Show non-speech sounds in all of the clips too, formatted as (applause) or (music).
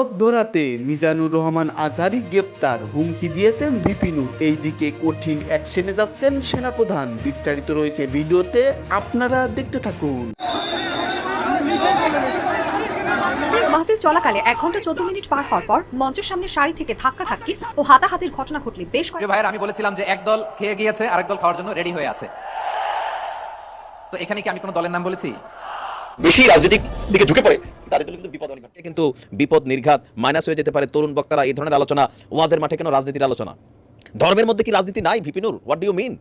মধ্যরাতে মিজানুর রহমান আজহারি গ্রেপ্তার হুমকি দিয়েছেন বিপিনু। এইদিকে কঠিন অ্যাকশনে যাচ্ছেন সেনাপ্রধান। বিস্তারিত রয়েছে ভিডিওতে আপনারা দেখতে থাকুন। মাহফিল চলাকালে এক ঘণ্টা চোদ্দ মিনিট পার হওয়ার পর মঞ্চের সামনে সারি থেকে ধাক্কা ধাক্কি ও হাতাহাতির ঘটনা ঘটলে বেশ কয়েক ভাইয়ের আমি বলেছিলাম যে এক দল খেয়ে গিয়েছে আরেক দল খাওয়ার জন্য রেডি হয়ে আছে। তো এখানে কি আমি কোনো দলের নাম বলেছি? বেশি রাজনৈতিক দিকে ঝুঁকে পড়ে। কিন্তু বিপদ নির্ঘাত, মাইনাস হয়ে যেতে পারে। তরুণ বক্তারা এই ধরনের আলোচনা ওয়াজের মাঠে কেন রাজনীতির আলোচনা? ধর্মের মধ্যে কি রাজনীতি নাই, ভিপিনুর? হোয়াট ডু ইউ মিন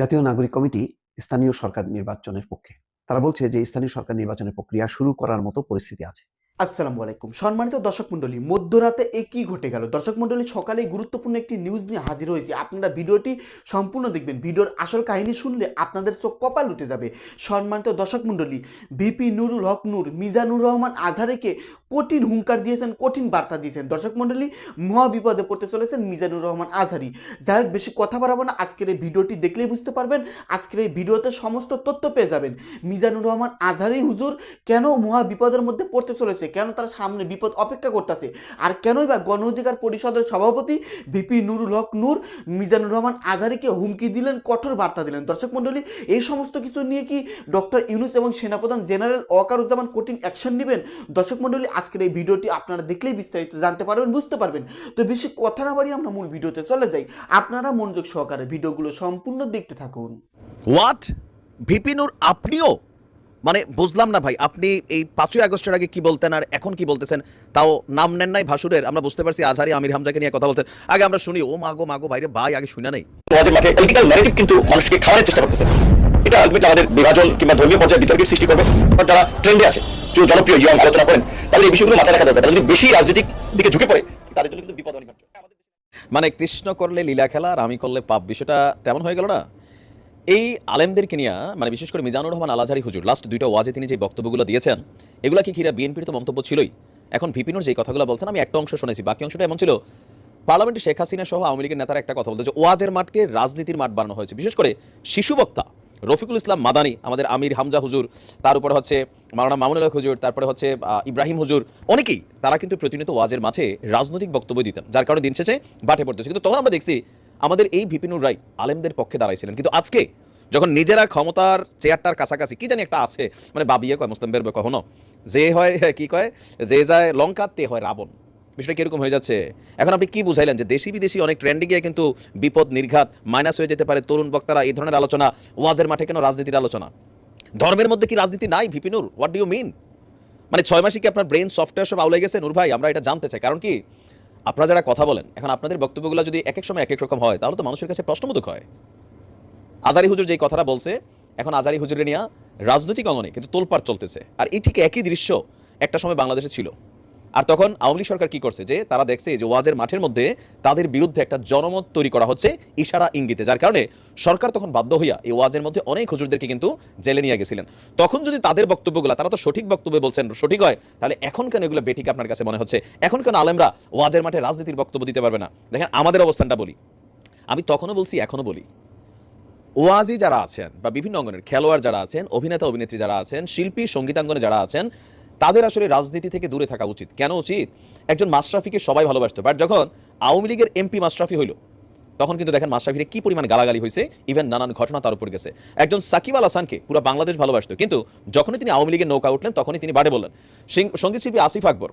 জাতীয় নাগরিক কমিটি স্থানীয় সরকার নির্বাচনের পক্ষে। তারা বলছে যে স্থানীয় সরকার নির্বাচনের প্রক্রিয়া শুরু করার মতো পরিস্থিতি আছে। আসসালামু আলাইকুম। সম্মানিত দর্শক মণ্ডলী, মধ্যরাতে এ কি ঘটে গেল। দর্শক মণ্ডলী সকালে গুরুত্বপূর্ণ একটি নিউজ নিয়ে হাজির হয়েছি। আপনারা ভিডিওটি সম্পূর্ণ দেখবেন। ভিডিওর আসল কাহিনী শুনলে আপনাদের চোখ কপাল উঠে যাবে। সম্মানিত দর্শক মণ্ডলী বিপি নুরুল হক নূর, মিজানুর রহমান আজহারিকে কঠিন হুঙ্কার দিয়েছেন, কঠিন বার্তা দিয়েছেন। দর্শক মণ্ডলী মহা বিপদে পড়তে চলেছেন মিজানুর রহমান আজহারি। যাই হোক, বেশি কথা বাড়াবো না। আজকের এই ভিডিওটি দেখলেই বুঝতে পারবেন, আজকের এই ভিডিওতে সমস্ত তথ্য পেয়ে যাবেন। মিজানুর রহমান আজহারি হুজুর কেন মহা বিপদের মধ্যে পড়তে চলেছে? কেন তারা সামনে বিপদ অপেক্ষা করতেছে? আর কেনই বা গণ অধিকার পরিষদের সভাপতি ভিপি নুরুল হক নূর, মিজানুর রহমান আজহারিকে হুমকি দিলেন, কঠোর বার্তা দিলেন। দর্শক মণ্ডলী, এই সমস্ত কিছু নিয়ে কি ডক্টর ইউনুস এবং সেনাপ্রধান জেনারেল ওয়াকারুজ্জামান কঠিন অ্যাকশন নেবেন? দর্শক মণ্ডলী, আজকের এই ভিডিওটি আপনারা দেখলেই বিস্তারিত জানতে পারবেন, বুঝতে পারবেন। তো বেশি কথা না বাড়িয়ে আমরা মূল ভিডিওতে চলে যাই। আপনারা মনোযোগ সহকারে ভিডিওগুলো সম্পূর্ণ দেখতে থাকুন। হোয়াট ভিপিনুর আপনিও? মানে বুঝলাম না ভাই আপনি এই পাঁচই আগস্টের আগে কি বলতেন আর এখন কি বলতেছেন? তাও নাম নেন নাই ভাসুরের আমরা বুঝতে পারছি আজহারি আমির হামজাকে নিয়ে কথা বলতেন আগে আমরা শুনি ও মাগো মাগো ভাইরে ভাই আগে শুনে নেই। মাঠে পলিটিক্যাল ন্যারেটিভ কিন্তু মানুষকে খাওয়ানোর চেষ্টা করতেছে। এটা আলটিমেটলি আমাদের বিভাজন কিংবা ধর্মীয় পর্যায়ে বিতর্কের সৃষ্টি করবে। বা যারা ট্রেন্ডে আছে যে জনপ্রিয় ইয়ং আলোচনা করেন তাদের এই বিষয়গুলো মাথায় রাখা দরকার। তারা যদি বেশি রাজনৈতিক দিকে ঝুঁকে পড়ে তাদের জন্য কিন্তু বিপদ অনেক মানে কৃষ্ণ করলে লীলা খেলা আর আমি করলে পাপ বিষয়টা তেমন হয়ে গেল না? এই আলেমদেরকে নিয়ে মানে বিশেষ করে মিজানুর রহমান আলাজারি হুজুর লাস্ট দুইটা ওয়াজে তিনি যে বক্তব্যগুলো দিয়েছেন, এগুলা কি ঘিরা বিএনপির তো মন্তব্য ছিলই? এখন ভিপিনুর যে কথাগুলো বলছেন, আমি একটা অংশ শুনেছি, বাকি অংশটা এমন ছিল, পার্লামেন্টে শেখ হাসিনা সহ আওয়ামী লীগের নেতারা একটা কথা বলতে যে ওয়াজের মাঠকে রাজনীতির মাঠ বানানো হয়েছে। বিশেষ করে শিশু বক্তা, রফিকুল ইসলাম মাদানি, আমাদের আমির হামজা হুজুর, তার উপরে হচ্ছে মাওলানা মামুনুল হুজুর, তারপরে হচ্ছে ইব্রাহিম হুজুর, অনেকেই তারা কিন্তু প্রতিনিয়ত ওয়াজের মাঝে রাজনৈতিক বক্তব্য দিতেন, যার কারণে দিন শেষে বাটে পড়তেছে। কিন্তু তখন আমরা দেখছি আমাদের এই ভিপিনুর রায় আলেমদের পক্ষে দাঁড়াইছিলেন। কিন্তু আজকে যখন নিজেরা ক্ষমতার চেয়ারটার কাছাকাছি, কি জানি একটা আছে মানে বাবিয়ে কয় মুসলিম বেরবে কখনো, যে হয়, (laughs) কি কয়, যে যায় লঙ্কা, তে হয় রাবণ। বিষয়টা কীরকম হয়ে যাচ্ছে? এখন আপনি কি বুঝাইলেন যে দেশি বিদেশি অনেক ট্রেন্ডে গিয়ে কিন্তু বিপদ, নির্ঘাত মাইনাস হয়ে যেতে পারে তরুণ বক্তারা, এই ধরনের আলোচনা, ওয়াজের মাঠে কেন রাজনীতির আলোচনা? ধর্মের মধ্যে কি রাজনীতি নাই ভিপিনুর? হোয়াট ডু ইউ মিন মানে ছয় মাসে কি আপনার ব্রেন সফটওয়্যার সব আউলে গেছে? নূর ভাই, আমরা এটা জানতে চাই। কারণ কি আপনারা যারা কথা বলেন, এখন আপনাদের বক্তব্যগুলো যদি এক এক সময় এক এক রকম হয়, তাহলে তো মানুষের কাছে প্রশ্নবোধক হয়। আজারি হুজুর যেই কথাটা বলছে, এখন আজারি হুজুরে নিয়ে রাজনৈতিক অঙ্গনে কিন্তু তোলপাড় চলতেছে। আর এই ঠিক একই দৃশ্য একটা সময় বাংলাদেশে ছিল। আর তখন আওয়ামী লীগ সরকার কি করছে? যে তারা দেখছে যে ওয়াজের মাঠের মধ্যে তাদের বিরুদ্ধে একটা জনমত তৈরি করা হচ্ছে ইশারা ইঙ্গিতে, যার কারণে সরকার তখন বাধ্য হইয়া এই ওয়াজের মধ্যে অনেক হুজুরদেরকে কিন্তু জেলে নিয়ে গেছিলেন। তখন যদি তাদের বক্তব্যগুলো, তারা তো সঠিক বক্তব্য বলছেন, সঠিক হয়, তাহলে এখন কেন এগুলো বেঠিক আপনার কাছে মনে হচ্ছে? এখন কেন আলেমরা ওয়াজের মাঠে রাজনীতির বক্তব্য দিতে পারবে না? দেখেন, আমাদের অবস্থানটা বলি। আমি তখনও বলছি এখনও বলি। ওয়াজি যারা আছেন বা বিভিন্ন অঙ্গনের খেলোয়াড় যারা আছেন অভিনেতা অভিনেত্রী যারা আছেন, শিল্পী, সঙ্গীতাঙ্গনে যারা আছেন তাদের আসলে রাজনীতি থেকে দূরে থাকা উচিত। কেন উচিত? একজন মাশরাফিকে সবাই ভালোবাসতো বাট যখন আওয়ামী লীগের এমপি মাশরাফি হইল, তখন কিন্তু দেখেন মাশরাফিরে কি পরিমাণ গালাগালি হয়েছে ইভেন নানান ঘটনা তার উপর গেছে। একজন সাকিব আল হাসানকে পুরো বাংলাদেশ ভালোবাসতো, কিন্তু যখনই তিনি আওয়ামী লীগের নৌকা উঠলেন, তখনই তিনি বাড়ে বললেন। সঙ্গীতশিল্পী সংগীত শিল্পী আসিফ আকবর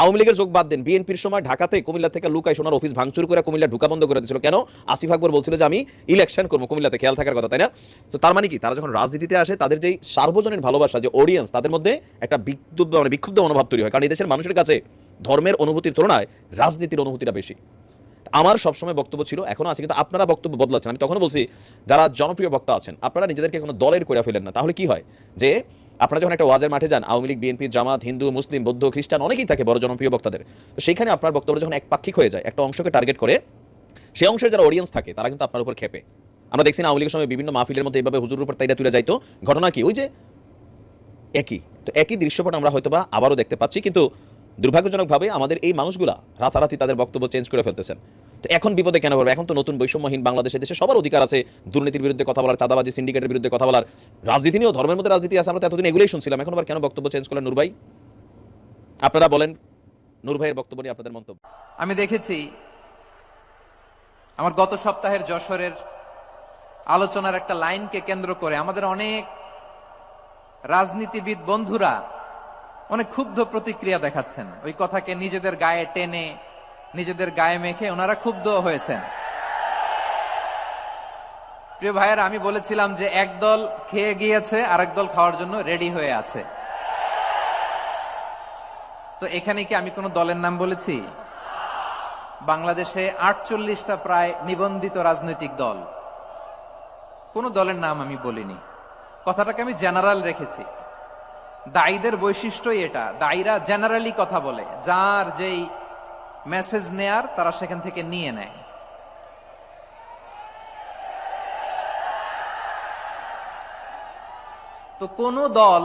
আওয়ামী লীগের যোগ বাদ দেন। বিএনপির সময় ঢাকাতে কুমিল্লা থেকে লুকাই সোনার অফিস ভাঙচুর করে কুমিল্লা ঢুকা বন্ধ করে দিয়েছিল। কেন? আসিফ আকবর বলছিল যে, আমি ইলেকশন করব কুমিল্লাতে, খেয়াল থাকার কথা, তাই না? তো তার মানে কি? তারা যখন রাজনীতিতে আসে, তাদের যেই সার্বজনীন ভালোবাসা, যে অডিয়েন্স তাদের মধ্যে একটা বিক্ষুব্ধ মানে বিক্ষুব্ধ মনোভাব তৈরি হয়। কারণ এই দেশের মানুষের কাছে ধর্মের অনুভূতির তুলনায় রাজনীতির অনুভূতিটা বেশি। আমার সবসময় বক্তব্য ছিল, এখনও আছে, কিন্তু আপনারা বক্তব্য বদলাচ্ছেন। আমি তখন বলছি, যারা জনপ্রিয় বক্তা আছেন, আপনারা নিজেদেরকে কোনো দলের করে ফেলেন না। তাহলে কি হয়? যে আপনারা যখন একটা ওয়াজের মাঠে যান, Awami League, BNP, Jamaat, Hindu, Muslim, বৌদ্ধ, খ্রিস্টান, অনেকেই থাকে বড় জনপ্রিয় বক্তাদের। তো সেখানে আপনার বক্তব্য যখন একপাক্ষিক হয়ে যায়, একটা অংশকে টার্গেট করে, সেই অংশের যারা অডিয়েন্স থাকে, তারা কিন্তু আপনার উপর খেপে। আমরা দেখছি আওয়ামী লীগের সময় বিভিন্ন মাহফিলের মধ্যে এইভাবে হুজুর উপর তাইরা তুলে যাইতো। ঘটনা কি? ওই যে একই। তো একই দৃশ্যপট আমরা হয়তোবা আবারও দেখতে পাচ্ছি, কিন্তু দুর্ভাগ্যজনকভাবে আমাদের এই মানুষগুলা রাতারাতি তাদের বক্তব্য চেঞ্জ করে ফেলতেছেন। তো এখন বিপদে কেন পড়বে? এখন তো নতুন বৈষম্যহীন বাংলাদেশে দেশে সবার অধিকার আছে দুর্নীতির বিরুদ্ধে কথা বলার, চাঁদাবাজি সিন্ডিকেটের বিরুদ্ধে কথা বলার। রাজনীতি নিয়েও ধর্মের মধ্যে রাজনীতি আছে, আমরা এতদিন এগুলোই শুনছিলাম। এখন আবার কেন বক্তব্য চেঞ্জ করলেন নুরবাই আপনারা বলেন, নূর ভাইয়ের বক্তব্য নিয়ে আপনাদের মন্তব্য। আমি দেখেছি আমার গত সপ্তাহের যশোরের আলোচনার একটা লাইনকে কেন্দ্র করে আমাদের অনেক রাজনীতিবিদ বন্ধুরা অনেক ক্ষুব্ধ প্রতিক্রিয়া দেখাচ্ছেন। ওই কথাকে নিজেদের গায়ে টেনে নিজেদের গায়ে মেখে ওনারা ক্ষুব্ধ হয়েছেন। প্রিয় ভাইয়ের, আমি বলেছিলাম যে একদল খেয়ে গিয়েছে, আরেক দল খাওয়ার জন্য রেডি হয়ে আছে। তো এখানে কি আমি কোনো দলের নাম বলেছি? বাংলাদেশে আটচল্লিশটা প্রায় নিবন্ধিত রাজনৈতিক দল। কোন দলের নাম আমি বলিনি। কথাটাকে আমি জেনারেল রেখেছি। দায়ীদের বৈশিষ্ট্যই এটা। দায়ীরা জেনারেলি কথা বলে। যার যেই মেসেজ নেয়ার তারা সেখান থেকে নিয়ে নেয়। তো কোন দল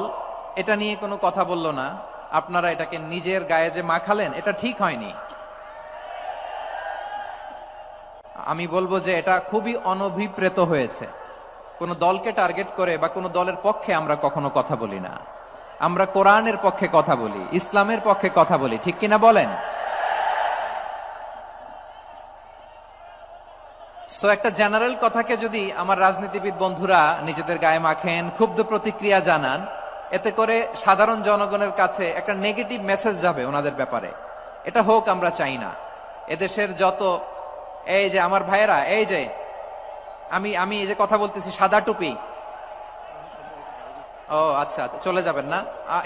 এটা নিয়ে কোনো কথা বলল না, আপনারা এটাকে নিজের গায়ে যে মাখালেন, এটা ঠিক হয়নি। আমি বলব যে এটা খুবই অনভিপ্রেত হয়েছে। কোন দলকে টার্গেট করে বা কোন দলের পক্ষে আমরা কখনো কথা বলি না। আমরা কোরআনের পক্ষে কথা বলি, ইসলামের পক্ষে কথা বলি, ঠিক কিনা বলেন? সো একটা জেনারেল কথাকে যদি আমার রাজনীতিবিদ বন্ধুরা নিজেদের গায়ে মাখেন, ক্ষুব্ধ প্রতিক্রিয়া জানান, এতে করে সাধারণ জনগণের কাছে একটা নেগেটিভ মেসেজ যাবে ওনাদের ব্যাপারে। এটা হোক, আমরা চাই না। এদেশের যত, এই যে আমার ভাইয়েরা, এই যে, আমি আমি এই যে কথা বলতেছি, সাদা টুপি। ও আচ্ছা আচ্ছা চলে যাবেন না?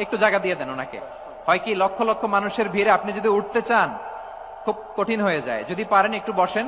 একটু জায়গা দিয়ে দেন ওনাকে। হয় কি, লক্ষ লক্ষ মানুষের ভিড়ে আপনি যদি উঠতে চান, খুব কঠিন হয়ে যায়। যদি পারেন, একটু বসেন।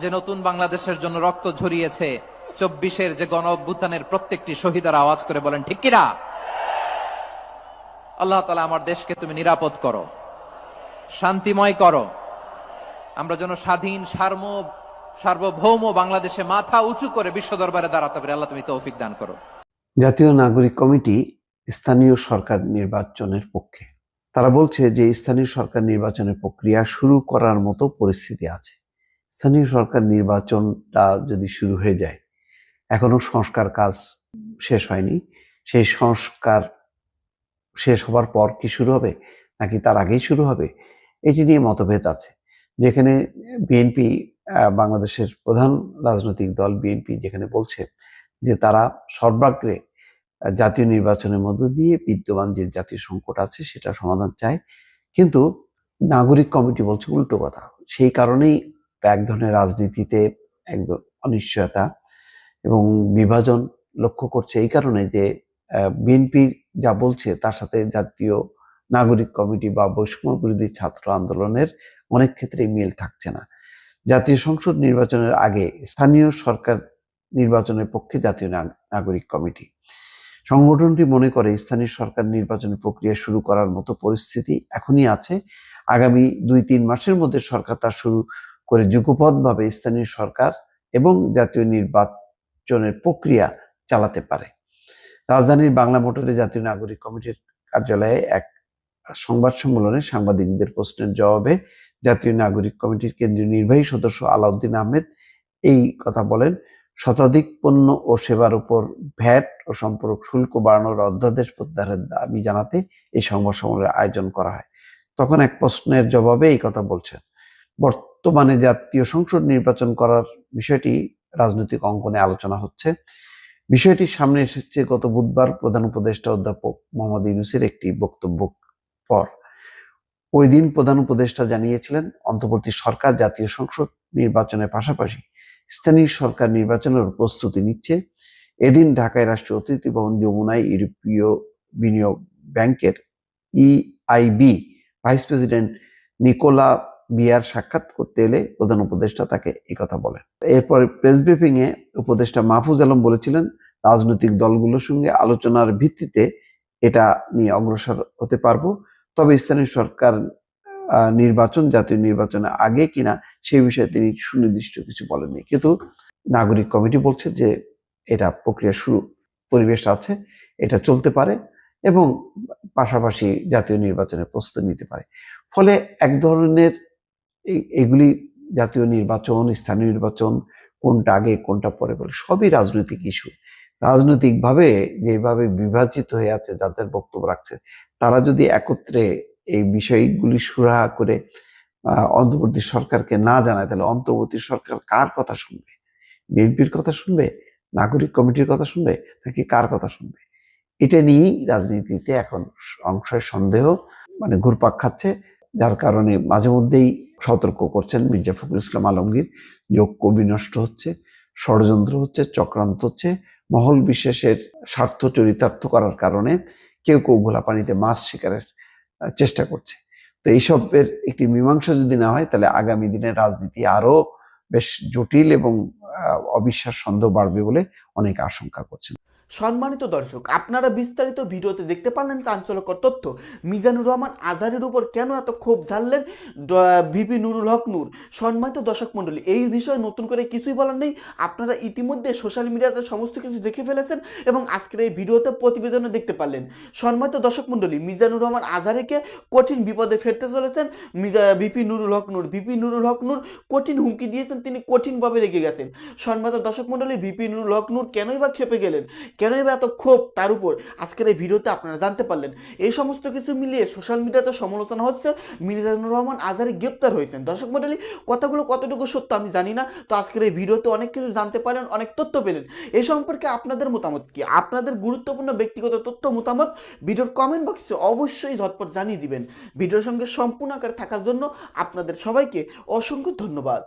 যে নতুন বাংলাদেশের জন্য রক্ত ঝরিয়েছে, চব্বিশের যে গণ অভ্যুত্থানের প্রত্যেকটি শহীদার আওয়াজ করে বলেন, ঠিক কিনা? আল্লাহ তালা আমার দেশকে তুমি নিরাপদ করো, শান্তিময় করো। আমরা যেন স্বাধীন, সার্ম, সার্বভৌম বাংলাদেশে মাথা উঁচু করে বিশ্ব দরবারে দাঁড়াতে পারি। আল্লাহ তুমি তৌফিক দান করো। জাতীয় নাগরিক কমিটি স্থানীয় সরকার নির্বাচনের পক্ষে। তারা বলছে যে, স্থানীয় সরকার নির্বাচনের প্রক্রিয়া শুরু করার মতো পরিস্থিতি আছে। স্থানীয় সরকার নির্বাচনটা যদি শুরু হয়ে যায়, এখনও সংস্কার কাজ শেষ হয়নি। সেই সংস্কার শেষ হবার পর কি শুরু হবে, নাকি তার আগেই শুরু হবে, এটি নিয়ে মতভেদ আছে। যেখানে বিএনপি বাংলাদেশের প্রধান রাজনৈতিক দল বিএনপি যেখানে বলছে যে তারা সর্বাগ্রে জাতীয় নির্বাচনের মধ্য দিয়ে বিদ্যমান যে জাতীয় সংকট আছে সেটা সমাধান চায়। কিন্তু নাগরিক কমিটি বলছে উল্টো কথা। সেই কারণেই এক ধরনের রাজনীতিতে একদম অনিশ্চয়তা এবং বিভাজন লক্ষ্য করছে এই কারণে যে বিএনপি যা বলছে তার সাথে জাতীয় নাগরিক কমিটি বা বৈষম্য বিরোধী ছাত্র আন্দোলনের অনেক ক্ষেত্রেই মিল থাকছে না। জাতীয় সংসদ নির্বাচনের আগে স্থানীয় সরকার নির্বাচনের পক্ষে জাতীয় নাগ- নাগরিক কমিটি। সংগঠনটি মনে করে স্থানীয় সরকার নির্বাচনের প্রক্রিয়া শুরু করার মতো পরিস্থিতি এখনই আছে। আগামী দুই তিন মাসের মধ্যে সরকার তা শুরু করে যুগপথভাবে স্থানীয় সরকার এবং জাতীয় নির্বাচনের প্রক্রিয়া চালাতে পারে। রাজধানীর বাংলা মোটরে জাতীয় নাগরিক কমিটির কার্যালয়ে এক সংবাদ সম্মেলনে সাংবাদিকদের প্রশ্নের জবাবে জাতীয় নাগরিক কমিটির কেন্দ্রীয় নির্বাহী সদস্য আলাউদ্দিন আহমেদ এই কথা বলেন, শতাধিক পণ্য ও সেবার উপর ভ্যাট ও সম্পর্ক শুল্ক বাড়ানোর অধ্যাদেশ প্রত্যাহারের দাবি জানাতে এই সংবাদ সম্মেলনের আয়োজন করা হয়। তখন এক প্রশ্নের জবাবে এই কথা বলছেন বর্তমানে জাতীয় সংসদ নির্বাচন করার বিষয়টি রাজনৈতিক অঙ্গনে আলোচনা হচ্ছে। বিষয়টি সামনে এসেছে গত বুধবার প্রধান উপদেষ্টা অধ্যাপক মোহাম্মদ ইউনুসের একটি বক্তব্য পর। ওই দিন প্রধান উপদেষ্টা জানিয়েছিলেন, অন্তর্বর্তী সরকার জাতীয় সংসদ নির্বাচনের পাশাপাশি স্থানীয় সরকার নির্বাচনের প্রস্তুতি নিচ্ছে। এদিন ঢাকায় রাষ্ট্রীয় অতিথি ভবন যমুনায় ইউরোপীয় বিনিয়োগ ব্যাংকের EIB vice president Nicola Beer সাক্ষাৎ করতে এলে প্রধান উপদেষ্টা তাকে কথা বলেন। এরপরে প্রেস ব্রিফিং এ উপদেষ্টা মাহফুজ আলম বলেছিলেন, রাজনৈতিক দলগুলোর সঙ্গে আলোচনার ভিত্তিতে এটা নিয়ে অগ্রসর হতে পারব। তবে স্থানীয় সরকার নির্বাচন, জাতীয় নির্বাচনের আগে কিনা সেই বিষয়ে তিনি সুনির্দিষ্ট কিছু বলেননি। কিন্তু নাগরিক কমিটি বলছে যে এটা প্রক্রিয়া শুরু, পরিবেশ আছে, এটা চলতে পারে এবং পাশাপাশি জাতীয় নির্বাচনের প্রস্তুতি নিতে পারে। ফলে এক ধরনের এগুলি জাতীয় নির্বাচন, স্থানীয় নির্বাচন, কোনটা আগে, কোনটা পরে বলে, সবই রাজনৈতিক ইস্যু। রাজনৈতিকভাবে যেভাবে বিভাজিত হয়ে আছে, যাদের বক্তব্য রাখছে, তারা যদি একত্রে এই বিষয়গুলি সুরাহা করে অন্তর্বর্তী সরকারকে না জানায়, তাহলে অন্তর্বর্তী সরকার কার কথা শুনবে? বিএনপির কথা শুনবে? নাগরিক কমিটির কথা শুনবে? নাকি কার কথা শুনবে? এটা নিয়েই রাজনীতিতে এখন সংশয় সন্দেহ মানে ঘুরপাক খাচ্ছে, যার কারণে মাঝে মধ্যেই সতর্ক করছেন মির্জা ফখরুল ইসলাম আলমগীর। যে ঐক্য বিনষ্ট হচ্ছে, ষড়যন্ত্র হচ্ছে, চক্রান্ত হচ্ছে, মহল বিশেষের স্বার্থ চরিতার্থ করার কারণে কেউ কেউ ঘোলা পানিতে মাছ শিকারের চেষ্টা করছে। তো এইসবের একটি মীমাংসা যদি না হয়, তাহলে আগামী দিনের রাজনীতি আরও বেশ জটিল এবং অবিশ্বাস সন্দেহ বাড়বে বলে অনেকে আশঙ্কা করছেন। সম্মানিত দর্শক, আপনারা বিস্তারিত ভিডিওতে দেখতে পারলেন চাঞ্চল্যকর তথ্য। মিজানুর রহমান আজহারের উপর কেন এত ক্ষোভ ঝাড়লেন? ভিপি নুরুল হক নূর, সম্মানিত দর্শক মণ্ডলী, এই বিষয়ে নতুন করে কিছুই বলার নেই। আপনারা ইতিমধ্যে সোশ্যাল মিডিয়াতে সমস্ত কিছু দেখে ফেলেছেন এবং আজকের এই ভিডিওতে প্রতিবেদনে দেখতে পারলেন। সম্মানিত দর্শক মণ্ডলী, মিজানুর রহমান আজহারিকে কঠিন বিপদে ফেরতে চলেছেন। মিজা, ভিপি নুরুল হক নূর, ভিপি নুরুল হক নূর কঠিন হুমকি দিয়েছেন, তিনি কঠিনভাবে রেগে গেছেন। সম্মানিত দর্শক মণ্ডলী, ভিপি নুরুল হক নূর কেনই বা খেপে গেলেন? কেনই বা এত ক্ষোভ তার উপর? আজকের এই ভিডিওতে আপনারা জানতে পারলেন। এই সমস্ত কিছু মিলিয়ে সোশ্যাল মিডিয়াতে সমালোচনা হচ্ছে মিজানুর রহমান আজহারি গ্রেপ্তার হয়েছেন। দর্শক মণ্ডলী কথাগুলো কতটুকু সত্য আমি জানি না, তো আজকের এই ভিডিওতে অনেক কিছু জানতে পারলেন, অনেক তথ্য পেলেন। এই সম্পর্কে আপনাদের মতামত কি? আপনাদের গুরুত্বপূর্ণ ব্যক্তিগত তথ্য, মতামত ভিডিওর কমেন্ট বক্সে অবশ্যই ঝটপট জানিয়ে দিবেন। ভিডিওর সঙ্গে সম্পূর্ণ আকারে থাকার জন্য আপনাদের সবাইকে অসংখ্য ধন্যবাদ।